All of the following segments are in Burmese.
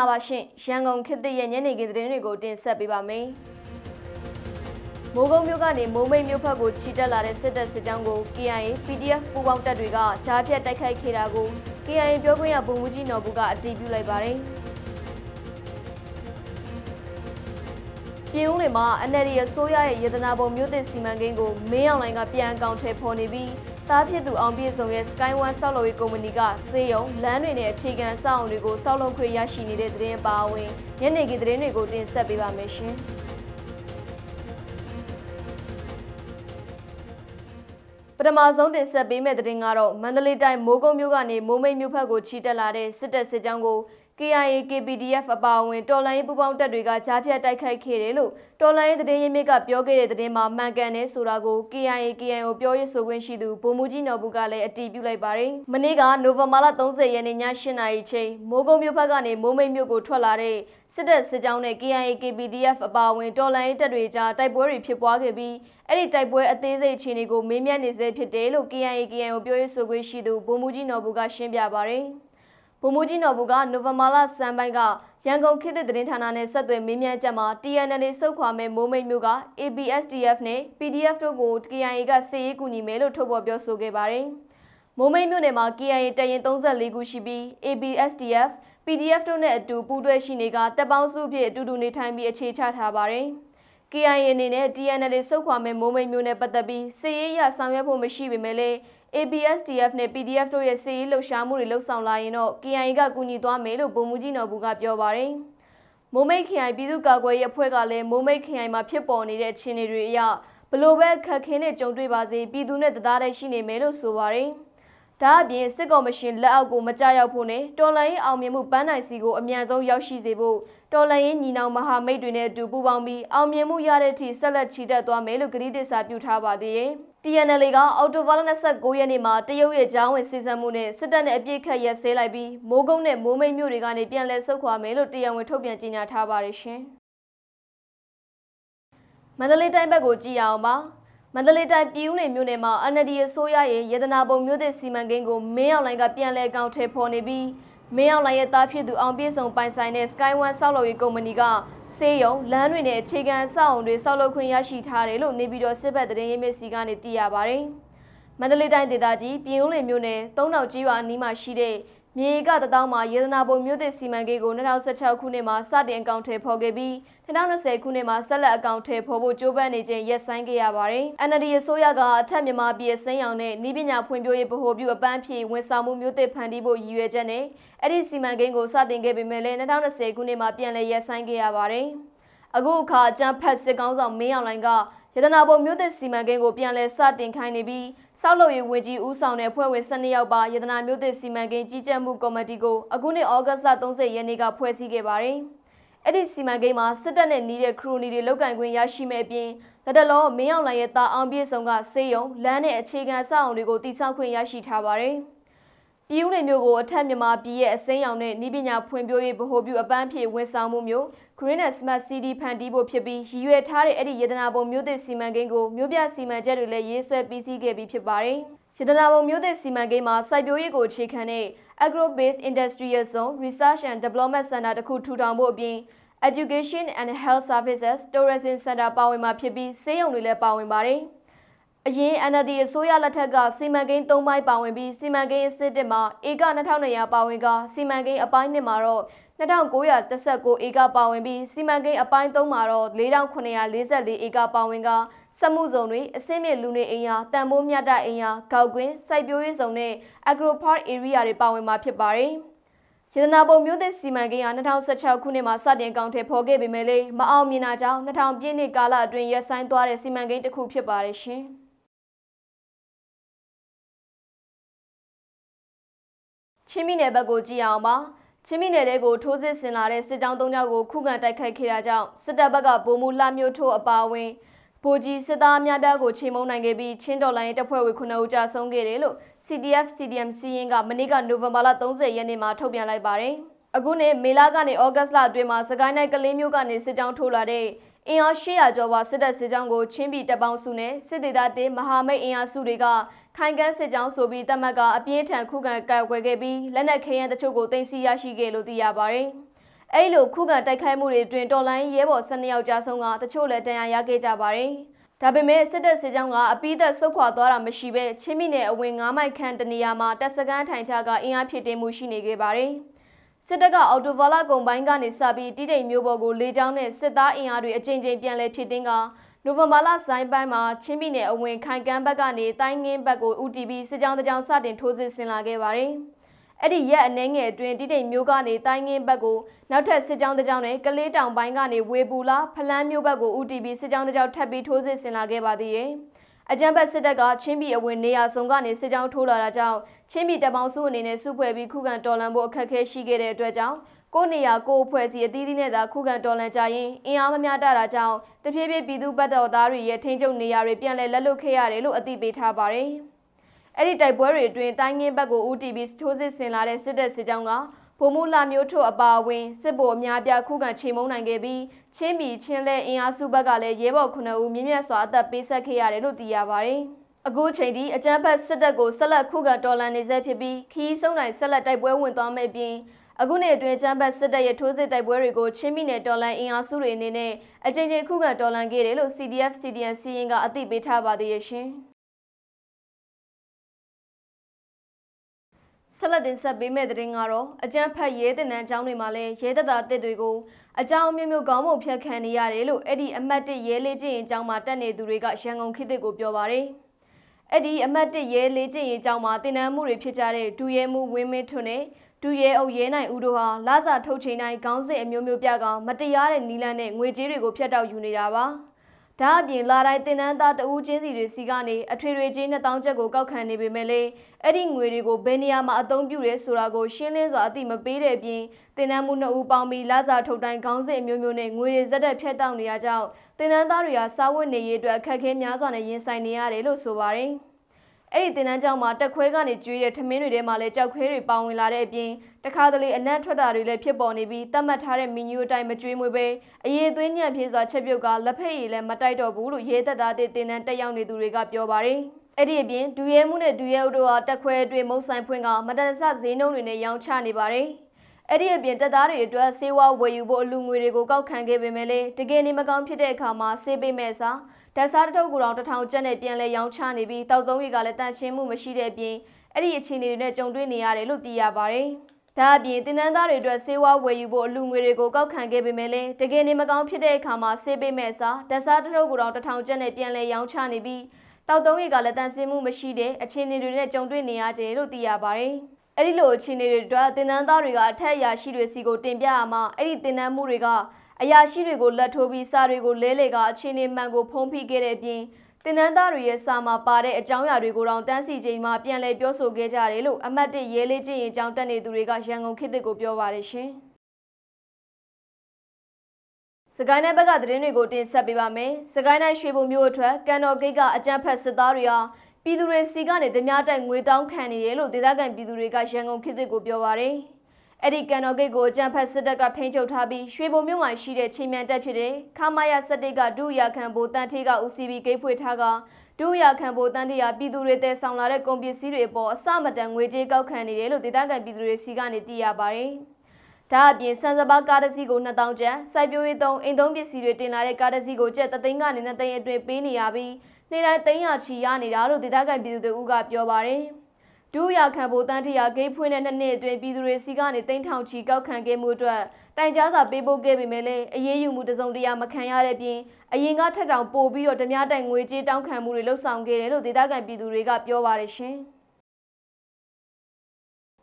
္ဂလာပါရှင်ရန်ကုန်ခေတ်သစ်ရဲ့ညနေခင်းသတင်းတွေကိုတင်ဆက်ပေးပါမယ်မိုးကုံမြို့ကနေမိုးမိတ်မြို့ဘက်ကိုချီတက်လာတဲ့စစ်တပ်စစ်ကြောင်းကို KIA PDF ပူးပေါင်းတပ်တွေကကြားဖြတ်တိုက်ခိုက်ခဲ့တာကို KIA ပြောခွင့်ရဗိုလ်မှူးကြီးနော်ဘူးကအတည်ပြုလိုက်ပါတယ်ပြည်ဦးလင်မှာ NLD အစိုးရရဲ့ယေတနာပုံမြို့သစ်စီမံကိန်းကိုမင်းအောင်လိုင်ကပြန်အကောင့်ထဲပေါ်နေပြီး သားဖြစ်သူအောင်ပြည့်စုံရဲ့ Sky One ဆောက်လုပ်ရေးကုမ္ပဏီကစေယုံလမ်းတွေနဲ့အခြေခံအဆောက်အုံတွေကိုဆောက်လုပ်ခွင့်ရရှိနေတဲ့သတင်းအပါအဝင်ညနေခင်းသတင်းတွေကိုတင်ဆက်ပေးပါမယ်ရှင်။ပထမဆုံးတင်ဆက်ပေးမယ့်သတင်းကတော့မန္တလေးတိုင်းမိုးကုတ်မြို့ကနေမိုးမိတ်မြို့ဘက်ကိုချီတက်လာတဲ့စစ်တပ်စစ်ကြောင်းကို KIA KPDF အပါအဝင်တော်လိုင်းပူပေါင်းတပ်တွေကကြားဖြတ်တိုက်ခိုက်ခဲ့တယ်လို့တော်လိုင်းသတင်းရင်းမြစ်ကပြောခဲ့တဲ့သတင်းမှာမှန်ကန်တယ်ဆိုတာကို KIA KIO ပြောရေးဆိုခွင့်ရှိသူဗိုလ်မှူးကြီးနော်ဘူးကလည်းအတည်ပြုလိုက်ပါတယ်။မနေ့ကနိုဝင်ဘာလ30ရက်နေ့ည8:00နာရီချိန်မိုးကုတ်မြို့ဘက်ကနေမိုးမိတ်မြို့ကိုထွက်လာတဲ့စစ်တပ်စစ်ကြောင်းနဲ့ KIA KPDF အပါအဝင်တော်လိုင်းတပ်တွေကြားတိုက်ပွဲတွေဖြစ်ပွားခဲ့ပြီးအဲ့ဒီတိုက်ပွဲအသေးစိတ်အခြေအနေကိုမေးမြန်းနေဆဲဖြစ်တယ်လို့ KIA KIO ပြောရေးဆိုခွင့်ရှိသူဗိုလ်မှူးကြီးနော်ဘူးကရှင်းပြပါတယ်။ ဗိုလ်မှူးကြီးနော်ဘူကနိုဝင်ဘာလစံပိုင်းကရန်ကုန်ခေတ်သစ်သတင်းဌာနနဲ့ဆက်သွယ်မေးမြန်းချက်မှာ TNL စုတ်ခွာမဲ့မိုးမိတ်မျိုးက ABSDF နဲ့ PDF တို့ကို KIA ကစစ်ရေးကူညီမယ်လို့ထုတ်ဖော်ပြောဆိုခဲ့ပါတယ်။မိုးမိတ်မျိုးနယ်မှာ KIA တရင်34ခုရှိပြီး ABSDF PDF တို့နဲ့အတူပူးတွဲရှိနေကတပ်ပေါင်းစုဖြစ်အတူတူနေထိုင်ပြီးအခြေချထားပါတယ်။ KIA အနေနဲ့ TNL စုတ်ခွာမဲ့မိုးမိတ်မျိုးနဲ့ပတ်သက်ပြီးစစ်ရေးရဆောင်ရွက်ဖို့မရှိပေမဲ့လည်း ABSDF နဲ့ PDF တို့ရဲ့စစ်ရေးလှုပ်ရှားမှုတွေလှုပ်ဆောင်လာရင်တော့ KIA ကကူညီသွားမယ်လို့ဗိုလ်မှူးကြီးနော်ဘူးကပြောပါတယ်။မိုးမိတ်ခရိုင်ပြည်သူ့ကာကွယ်ရေးအဖွဲ့ကလည်းမိုးမိတ်ခရိုင်မှာဖြစ်ပေါ်နေတဲ့အခြေအနေတွေအရဘလို့ပဲခက်ခဲနဲ့ကြုံတွေ့ပါစေပြည်သူနဲ့တရားတဲ့ရှိနေမယ်လို့ဆိုပါတယ်။ ဒါအပြင်စစ်ကော်မရှင်လက်အောက်ကိုမကြရောက်ဖို့နဲ့တော်လှန်ရေးအောင်မြင်မှုပန်းနိုင်စီကိုအမြန်ဆုံးရောက်ရှိစေဖို့တော်လှန်ရေးညီနောင်မဟာမိတ်တွေနဲ့အတူပူးပေါင်းပြီးအောင်မြင်မှုရတဲ့အထိဆက်လက်ချီတက်သွားမယ်လို့ကတိသစ္စာပြုထားပါသေးတယ်။ TNL ကအော်တိုဘာလ29ရက်နေ့မှာတရုတ်ရဲ့ကြောင်းဝင်စီစံမှုနဲ့စစ်တပ်နဲ့အပြစ်ခတ်ရက်စဲလိုက်ပြီးမိုးကုတ်နဲ့မိုးမိတ်မြို့တွေကနေပြန်လည်ဆုတ်ခွာမယ်လို့တရားဝင်ထုတ်ပြန်ကြေညာထားပါတယ်ရှင်။မန္တလေးတိုင်းဘက်ကိုကြည့်ရအောင်ပါ။ မန္တလေးတိုင်းပြည်ဦးနယ်မြို့နယ်မှာ NLD အစိုးရရဲ့ရတနာပုံမြို့သစ်စီမံကိန်းကိုမင်းအောင်လိုင်ကပြန်လည်ကောင်ထဲပေါ်နေပြီးမင်းအောင်လိုင်ရဲ့သားဖြစ်သူအောင်ပြည့်စုံပိုင်ဆိုင်တဲ့ Sky One ဆောက်လုပ်ရေးကုမ္ပဏီကစေယုံလမ်းတွေနဲ့အခြေခံအဆောက်အုံတွေဆောက်လုပ်ခွင့်ရရှိထားတယ်လို့နေပြည်တော်စစ်ဘက်တရင်ရေးမြစ်စီကနေသိရပါဗျ။မန္တလေးတိုင်းဒေသကြီးပြည်ဦးလင်မြို့နယ်သုံးတောင်ကြီးရွာအနီးမှာရှိတဲ့ မြေကတထောင်မှာရေသနာပုံမြို့သစ်စီမံကိန်းကို2016ခုနှစ်မှာစတင်အကောင့်ထဲဖော်ခဲ့ပြီး2020ခုနှစ်မှာဆက်လက်အကောင့်ထဲဖော်ဖို့ကြိုးပမ်းနေခြင်းရက်ဆိုင်ခဲ့ရပါတယ်။ NLD အစိုးရကအထက်မြန်မာပြည်စင်းရောင်နဲ့ဤပညာဖွံ့ဖြိုးရေးဗဟိုပြုအပန်းဖြေဝန်ဆောင်မှုမျိုးသစ်ဖန်တီးဖို့ရည်ရွယ်ချက်နဲ့အဲ့ဒီစီမံကိန်းကိုစတင်ခဲ့ပေမဲ့လည်း2020ခုနှစ်မှာပြန်လည်ရက်ဆိုင်ခဲ့ရပါတယ်။အခုအခါအကြံဖတ်စစ်ကောင်းဆောင်မင်းအောင်လှိုင်ကရတနာပုံမျိုးသစ်စီမံကိန်းကိုပြန်လည်စတင်ခိုင်းနေပြီး ဆောက်လုပ်ရေးဝန်ကြီးဦးဆောင်တဲ့ဖွဲ့ဝင်12ယောက်ပါရတနာမျိုးသစ်စီမံကိန်းကြီးကြပ်မှုကော်မတီကိုအခုနှစ်ဩဂတ်စ်လ30ရက်နေ့ကဖွဲ့စည်းခဲ့ပါတယ်။အဲ့ဒီစီမံကိန်းမှာစစ်တပ်နဲ့နှီးတဲ့ခရိုနီတွေလောက်ကန်ခွင့်ရရှိမဲ့အပြင်လက်တလောမင်းအောင်လှိုင်ရဲ့တာအောင်ပြည့်စုံကစေယုံလမ်းနဲ့အခြေခံအဆောက်အအုံတွေကိုတည်ဆောက်ခွင့်ရရှိထားပါတယ်။ပြည်ဦးလင်မျိုးကိုအထက်မြန်မာပြည်ရဲ့အစိမ်းရောင်နဲ့ဤပညာဖွံ့ဖြိုးရေးဗဟိုပြုအပန်းဖြေဝန်ဆောင်မှုမျိုး Green and Smart City ဖန်တီးဖို့ဖြစ်ပြီးရည်ရွယ်ထားတဲ့အဲ့ဒီရတနာပုံမျိုးသစ်စီမံကိန်းကိုမြို့ပြစီမံချက်တွေလည်းရေးဆွဲပြီးစီးခဲ့ပြီးဖြစ်ပါတယ်။ရတနာပုံမျိုးသစ်စီမံကိန်းမှာစိုက်ပျိုးရေးကိုအခြေခံတဲ့ Agro Based Industrial Zone Research and Development Center တခုထူထောင်ဖို့အပြင် Education and Health Services Tourism Center ပါဝင်မှာဖြစ်ပြီးစေယုံတွေလည်းပါဝင်ပါတယ်။အရင် NLD အစိုးရလက်ထက်ကစီမံကိန်း၃ပိုင်းပါဝင်ပြီးစီမံကိန်းအစစ်တစ်မှာဧက2200ပါဝင်ကစီမံကိန်းအပိုင်းနှစ်မှာတော့ 2939ဧကပါဝင်ပြီးစီမံကိန်းအပိုင်း3မှာတော့4944ဧကပါဝင်ကစက်မှုဇုံတွေအစင်းမြင့်လူနေအိမ်ယာတန်ဖိုးမြတ်တအိမ်ယာကောက်ကွင်းစိုက်ပျိုးရေးဇုံနဲ့ agro park area တွေပါဝင်မှာဖြစ်ပါတယ်ရတနာပုံမျိုးသစ်စီမံကိန်းဟာ2016ခုနှစ်မှာစတင်ကောင်ထဲဖော်ခဲ့ပေမဲ့လည်းမအောင်မြင်တာကြောင့်2000ပြည့်နှစ်ကာလအတွင်းရပ်ဆိုင်းသွားတဲ့စီမံကိန်းတစ်ခုဖြစ်ပါတယ်ရှင်။ချင်းမိနယ်ဘက်ကိုကြည့်အောင်ပါ ချင်းမိနယ်တဲကိုထိုးစစ်ဆင်လာတဲ့စစ်ကြောင်း၃ကြောက်ကိုခုခံတိုက်ခိုက်ခဲ့တာကြောင့်စစ်တပ်ဘက်ကဗိုလ်မှူးလှမျိုးထိုးအပါအဝင်ဗိုလ်ကြီးစစ်သားအများပြားကိုချိန်မုံနိုင်ခဲ့ပြီးချင်းတော်လိုင်းတပ်ဖွဲ့ဝင်9ဦးကြာဆုံးခဲ့တယ်လို့ CDF CDM စီရင်ကမနေ့ကနိုဝင်ဘာလ30ရက်နေ့မှာထုတ်ပြန်လိုက်ပါတယ်။အခုနှစ်မေလကနေဩဂတ်လအတွင်းမှာစကိုင်းတိုင်းကလေးမျိုးကနေစစ်ကြောင်းထိုးလာတဲ့အင်အား800ကျော်ပါစစ်တပ်စစ်ကြောင်းကိုချင်းပြည်တပ်ပေါင်းစုနဲ့စစ်ဒေသတေမဟာမိတ်အင်အားစုတွေက ခိုင်ကန်းစစ်ကြောင်းဆိုပြီးတပ်မတ်ကအပြင်းထန်ခုခံကာကွယ်ခဲ့ပြီးလက်နက်ခဲယမ်းတချို့ကိုတင်စီရရှိခဲ့လို့သိရပါတယ်။အဲ့လိုခုခံတိုက်ခိုက်မှုတွေအတွင်းတော်လိုင်းရဲဘော်12ယောက်ကြာဆုံးကတချို့လည်းတရားရခဲ့ကြပါတယ်။ဒါပေမဲ့စစ်တပ်စစ်ကြောင်းကအပိသက်ဆုတ်ခွာသွားတာမရှိဘဲချင်းမိနယ်အဝင်9မိုက်ခန့်တနေရာမှာတပ်စခန်းထိုင်ချကအင်အားဖြစ်တင်မှုရှိနေခဲ့ပါတယ်။စစ်တပ်ကအော်တိုဗာလာကုံပိုင်းကနေစပြီးတိတိမ်မျိုးပေါ်ကိုလေကြောင်းနဲ့စစ်သားအင်အားတွေအကြိမ်ကြိမ်ပြန်လည်ဖြစ်တင်က နိုဝင်ဘာလဆိုင်ပိုင်းမှာချင်းပြည်နယ်အဝင်ခိုင်ကန်းဘက်ကနေတိုင်းငင်းဘက်ကို UTB စစ်ကြောင်းတစ်ကြောင်းစတင်ထိုးစစ်ဆင်လာခဲ့ပါတယ်။အဲ့ဒီရက်အနှဲငယ်အတွင်းတိတိမ်မျိုးကနေတိုင်းငင်းဘက်ကိုနောက်ထပ်စစ်ကြောင်းတစ်ကြောင်းနဲ့ကလေးတောင်ပိုင်းကနေဝေပူလာဖလန်းမျိုးဘက်ကို UTB စစ်ကြောင်းတစ်ကြောင်းထပ်ပြီးထိုးစစ်ဆင်လာခဲ့ပါသေးတယ်။အကြံဘက်စစ်တပ်ကချင်းပြည်အဝင်နေရာစုံကနေစစ်ကြောင်းထိုးလာတာကြောင့်ချင်းပြည်တပ်ပေါင်းစုအနေနဲ့စုဖွဲ့ပြီးခုခံတော်လှန်ဖို့အခက်အခဲရှိခဲ့တဲ့အတွက်ကြောင့် ကိုနေရာကိုအဖွဲ့အစည်းအသီးသီးနဲ့သာခုခံတော်လှန်ကြရင်အင်အားမမျှတတာကြောင့်တဖြည်းဖြည်းပြည်သူ့ဘက်တော်သားတွေရဲ့ထိန်းချုပ်နေရာတွေပြန်လည်လက်လွတ်ခဲ့ရတယ်လို့အသိပေးထားပါတယ်။အဲ့ဒီတိုက်ပွဲတွေအတွင်းတိုင်းငင်းဘက်ကို UTB ထိုးစစ်ဆင်လာတဲ့စစ်တပ်စစ်ကြောင်းကဗိုလ်မှူးလာမျိုးထုတ်အပါအဝင်စစ်ဗိုလ်အများပြားခုခံချိန်မုံနိုင်ခဲ့ပြီးချင်းပြည်ချင်းလဲအင်အားစုဘက်ကလည်းရဲဘော်9ဦးမြင့်မြတ်စွာအသက်ပေးဆက်ခဲ့ရတယ်လို့သိရပါတယ်။အခုချိန်ထိအကြမ်းဖက်စစ်တပ်ကိုဆက်လက်ခုခံတော်လှန်နေဆဲဖြစ်ပြီးခီးဆုံးနိုင်ဆက်လက်တိုက်ပွဲဝင်သွားမယ့်ပြင် အခုနှစ်အတွင်းချမ်းဘတ်စစ်တပ်ရဲ့ထိုးစစ်တိုက်ပွဲတွေကိုချင်းမိနယ်တော်လန်အင်အားစုတွေအနေနဲ့အကြိမ်ကြိမ်ခုခံတော်လန်ခဲ့တယ်လို့ CDF CDN စီရင်ကအသိပေးထားပါသေးရဲ့ရှင်ဆက်လက်တင်ဆက်ပေးမယ့်သတင်းကတော့အကြမ်းဖက်ရဲတင်နန်းကျောင်းတွေမှာလည်းရဲတပ်သားတစ်တွေကိုအကြောင်းမျိုးမျိုးကောင်းမွန်ဖြတ်ခံနေရတယ်လို့အဲ့ဒီအမတ်တစ်ရဲလေးချင်းရင်ကျောင်းမှာတက်နေသူတွေကရန်ကုန်ခေတ်သစ်ကိုပြောပါတယ်အဲ့ဒီအမတ်တစ်ရဲလေးချင်းရင်ကျောင်းမှာတင်နန်းမှုတွေဖြစ်ကြတဲ့ဒူရဲမှုဝင်းမင်းထွန်းနဲ့ ဒူရဲအုပ်ရဲနိုင်ဦးတို့ဟာလာစာထုတ်ချိန်တိုင်းခေါင်းစစ်အမျိုးမျိုးပြကောင်မတရားတဲ့နီလန်းနဲ့ငွေကြေးတွေကိုဖျက်တောက်ယူနေတာပါဒါအပြင်လာတိုင်းတင်နန်းသားတဦးချင်းစီတွေစီကနေအထွေထွေချင်း2000ကျပ်ကိုကောက်ခံနေပေမဲ့လေအဲ့ဒီငွေတွေကိုဘယ်နေရာမှာအသုံးပြုရဲဆိုတာကိုရှင်းလင်းစွာအသိမပေးတဲ့အပြင်တင်နန်းမှုနှစ်ဦးပေါင်းပြီးလာစာထုတ်တိုင်းခေါင်းစစ်အမျိုးမျိုးနဲ့ငွေတွေဇက်တက်ဖျက်တောက်နေရကြောင်းတင်နန်းသားတွေဟာစားဝတ်နေရေးအတွက်အခက်အခဲများစွာနဲ့ရင်ဆိုင်နေရတယ်လို့ဆိုပါတယ် အဲ့ဒီတင်နန်းကျောင်းမှာတက်ခွဲကနေကျွေးတဲ့ထမင်းတွေထဲမှာလည်းကြောက်ခွဲတွေပါဝင်လာတဲ့အပြင်တခါတလေအနက်ထွက်တာတွေလည်းဖြစ်ပေါ်နေပြီးတတ်မှတ်ထားတဲ့မီနူအတိုင်းမကျွေးမွေးပဲအရေးသွင်းညံ့ပြေးစွာချက်ပြုတ်ကလက်ဖက်ရည်လည်းမတိုက်တော့ဘူးလို့ရဲသက်သားတဲ့တင်နန်းတက်ရောက်နေသူတွေကပြောပါတယ်အဲ့ဒီအပြင်ဒူရဲမှုနဲ့ဒူရဲဦးတို့ဟာတက်ခွဲအတွင်းမုတ်ဆိုင်ဖွင့်ကမတန်ဆဈေးနှုန်းတွေနဲ့ရောင်းချနေပါတယ်အဲ့ဒီအပြင်တပ်သားတွေအတွက်စေဝါဝယ်ယူဖို့အလူငွေတွေကိုကောက်ခံခဲ့ပေမဲ့လည်းတကယ်နေမကောင်းဖြစ်တဲ့အခါမှာစေးပေးမဲ့စာ ဓာတ်စားတစ်ထုပ်ကိုတောင်တစ်ထောင်ကျပ်နဲ့ပြန်လဲရောင်းချနေပြီးတောက်သုံးရီကလည်းတန်ရှင်းမှုမရှိတဲ့အပြင်အဲ့ဒီအခြေအနေတွေနဲ့ကြုံတွေ့နေရတယ်လို့သိရပါတယ်။ဒါအပြင်တင်နန်းသားတွေအတွက်စေဝါဝယ်ယူဖို့အလူငွေတွေကိုကောက်ခံခဲ့ပေမဲ့လည်းတကယ်နေမကောင်းဖြစ်တဲ့အခါမှာစေးပေးမဲ့စာဓာတ်စားတစ်ထုပ်ကိုတောင်တစ်ထောင်ကျပ်နဲ့ပြန်လဲရောင်းချနေပြီးတောက်သုံးရီကလည်းတန်ရှင်းမှုမရှိတဲ့အခြေအနေတွေနဲ့ကြုံတွေ့နေရတယ်လို့သိရပါတယ်။အဲ့ဒီလိုအခြေအနေတွေအတွက်တင်နန်းသားတွေကအထက်အရာရှိတွေစီကိုတင်ပြရမှာအဲ့ဒီတင်နန်းမှုတွေက အရာရှိတွေကိုလက်ထိုးပြီးစာတွေကိုလဲလေကအခြေအနေမှန်ကိုဖုံးဖိခဲ့တဲ့အပြင်တင်နန်းသားတွေရဲ့စာမှာပါတဲ့အကြောင်းအရာတွေကိုတော့တန်းစီချိန်မှာပြန်လည်ပြောဆိုခဲ့ကြတယ်လို့အမတ်တစ်ရဲလေးချင်းရင်အကြောင်းတက်နေသူတွေကရန်ကုန်ခေတ်သစ်ကိုပြောပါတယ်ရှင်။စကိုင်းတိုင်းဘက်ကသတင်းတွေကိုတင်ဆက်ပေးပါမယ်။စကိုင်းတိုင်းရွှေဘုံမြို့အထွတ်ကန်တော်ဂိတ်ကအကြမ်းဖက်စစ်သားတွေဟာပြည်သူတွေစီကနေဓမြတိုက်ငွေတောင်းခံနေတယ်လို့ဒေသခံပြည်သူတွေကရန်ကုန်ခေတ်သစ်ကိုပြောပါတယ်။ အဲ့ဒီကန်တော်ဂိတ်ကိုကြံဖက်စစ်တပ်ကထိန်းချုပ်ထားပြီးရွှေဘုံမြို့မှာရှိတဲ့ချိန်မြန်တက်ဖြစ်တဲ့ခမာယာစတိတ်ကဒုရခံဘိုတန်ထေးက UCB ဂိတ်ဖွေထားကဒုရခံဘိုတန်ထေးကပြည်သူတွေတဲဆောင်လာတဲ့ကုန်ပစ္စည်းတွေပေါ်အစမတန်ငွေကြေးကောက်ခံနေတယ်လို့ဒေသခံပြည်သူတွေစီကနေသိရပါတယ်။ဒါအပြင်စံစပါကားတစ်စီးကို2000ကျပ်စိုက်ပျိုးရေးသုံးအိမ်သုံးပစ္စည်းတွေတင်လာတဲ့ကားတစ်စီးကိုကျပ်3သိန်းကနေ2သိန်းအတွင်းပေးနေရပြီးနေ့တိုင်း300ချီရနေတာလို့ဒေသခံပြည်သူတွေကပြောပါတယ်။ ဒုရခံဖို့တန်းထရာဂိတ်ဖွင့်တဲ့နှစ်နှစ်အတွင်းပြည်သူတွေစီကနေတိန့်ထောင်ချီကောက်ခံခဲ့မှုအတွက်တိုင်ကြားစာပေးပို့ခဲ့ပေမဲ့လည်းအရေးယူမှုတစုံတရာမခံရတဲ့ပြင်အရင်ကထက်တောင်ပိုပြီးတော့ဓမြတိုင်ငွေကြေးတောင်းခံမှုတွေလှုပ်ဆောင်ခဲ့တယ်လို့ဒေသခံပြည်သူတွေကပြောပါတယ်ရှင်။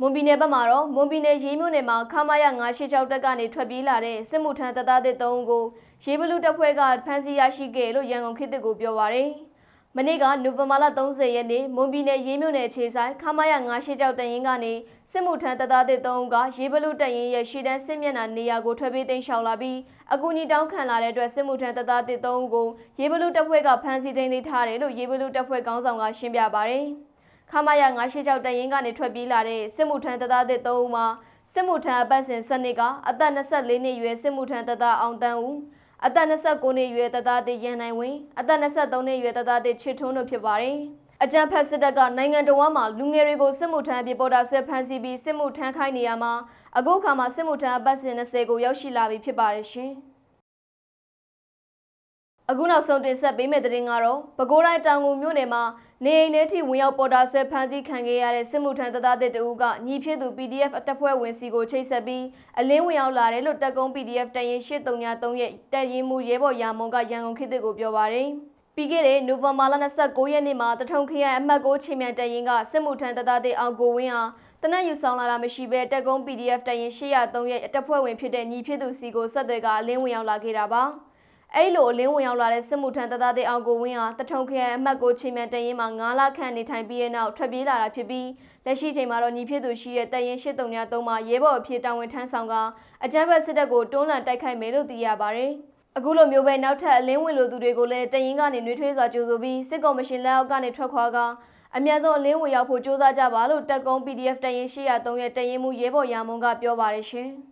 မွန်ပြည်နယ်ဘက်မှာတော့မွန်ပြည်နယ်ရေးမြို့နယ်မှာခမာရ986တက်ကနေထွက်ပြေးလာတဲ့စစ်မှုထမ်းတပ်သားတွေ၃ဦးကိုရေးဘလူတပ်ဖွဲ့ကဖမ်းဆီးရရှိခဲ့လို့ရန်ကုန်ခေတ်ကိုပြောပါရယ်။ မနေ့ကနိုဝင်ဘာလ30ရက်နေ့မွန်ပြည်နယ်ရေးမြို့နယ်ခြေဆိုင်ခမာရ9ကြောက်တရင်ကနေစစ်မှုထမ်းတပ်သားတွေ၃ဦးကရေးဘလူတရင်ရဲ့ရှေ့တန်းစစ်မျက်နှာနေရာကိုထွက်ပြေးတိမ်းရှောင်လာပြီးအကူအညီတောင်းခံလာတဲ့အတွက်စစ်မှုထမ်းတပ်သားတွေ၃ဦးကိုရေးဘလူတပ်ဖွဲ့ကဖမ်းဆီးထိန်းသိမ်းထားတယ်လို့ရေးဘလူတပ်ဖွဲ့ခေါင်းဆောင်ကရှင်းပြပါတယ်။ခမာရ9ကြောက်တရင်ကနေထွက်ပြေးလာတဲ့စစ်မှုထမ်းတပ်သားတွေ၃ဦးမှာစစ်မှုထမ်းအပတ်စဉ်စနစ်ကအသက်24နှစ်ရွယ်စစ်မှုထမ်းတပ်သားအောင်တန်းဦး အသက်29နှစ်အရွယ်တပ်သားတစ်ရန်နိုင်ဝင်အသက်23နှစ်အရွယ်တပ်သားတစ်ချစ်ထွန်းတို့ဖြစ်ပါတယ်။အကြံဖက်စစ်တပ်ကနိုင်ငံတော်မှာလူငယ်တွေကိုစစ်မှုထမ်းပြေပေါ်တာဆွဲဖမ်းဆီးပြီးစစ်မှုထမ်းခိုင်းနေရမှာအခုအခါမှာစစ်မှုထမ်းအပတ်စဉ်20ကိုရောက်ရှိလာပြီဖြစ်ပါတယ်ရှင် အခုနောက်ဆုံးတင်ဆက်ပေးမယ့်သတင်းကတော့ပဲခူးတိုင်းတောင်ငူမြို့နယ်မှာနေအိမ်ထဲထိဝင်ရောက်ပေါ်တာဆွဲဖမ်းဆီးခံခဲ့ရတဲ့စစ်မှုထမ်းတပ်သားတစ်တဦးကညီဖြစ်သူ PDF အတပ်ဖွဲ့ဝင်စီကိုချိတ်ဆက်ပြီးအလင်းဝင်ရောက်လာတယ်လို့တပ်ကုန်း PDF တရင်833ရဲ့တပ်ရင်းမှုရဲဘော်ရာမုံကရန်ကုန်ခေတ်သစ်ကိုပြောပါတယ်။ပြီးခဲ့တဲ့နိုဝင်ဘာလ29ရက်နေ့မှာတထုံခရိုင်အမှတ်6ချိန်မြန်တရင်ကစစ်မှုထမ်းတပ်သားတစ်အောင်ကိုဝင်းဟာတနက်ယူဆောင်လာတာမရှိဘဲတပ်ကုန်း PDF တရင်803ရဲ့တပ်ဖွဲ့ဝင်ဖြစ်တဲ့ညီဖြစ်သူစီကိုဆက်သွယ်ကအလင်းဝင်ရောက်လာခဲ့တာပါ။ အဲ့လိုအလင်းဝင်ရောက်လာတဲ့စစ်မှုထမ်းတပ်သားတဲ့အောင်ကိုဝင်းဟာတထုံခရိုင်အမှတ်ကိုချိန်မြန်တရင်မှာ9လခန့်နေထိုင်ပြီးတဲ့နောက်ထွက်ပြေးလာတာဖြစ်ပြီးလက်ရှိချိန်မှာတော့ညီဖြစ်သူရှိတဲ့တရင်83မှာရဲဘော်အဖြစ်တာဝန်ထမ်းဆောင်ကအကြမ်းဖက်စစ်တပ်ကိုတွန်းလှန်တိုက်ခိုက်မယ်လို့သိရပါတယ်။အခုလိုမျိုးပဲနောက်ထပ်အလင်းဝင်လိုသူတွေကိုလည်းတရင်ကနေနှွေးထွေးစွာကြိုဆိုပြီးစစ်ကော်မရှင်လက်အောက်ကနေထွက်ခွာကအများဆုံးအလင်းဝင်ရောက်ဖို့စ조사ကြပါလို့တက်ကုန်း PDF တရင်803ရဲ့တရင်မှုရဲဘော်ရာမုံကပြောပါတယ်ရှင်။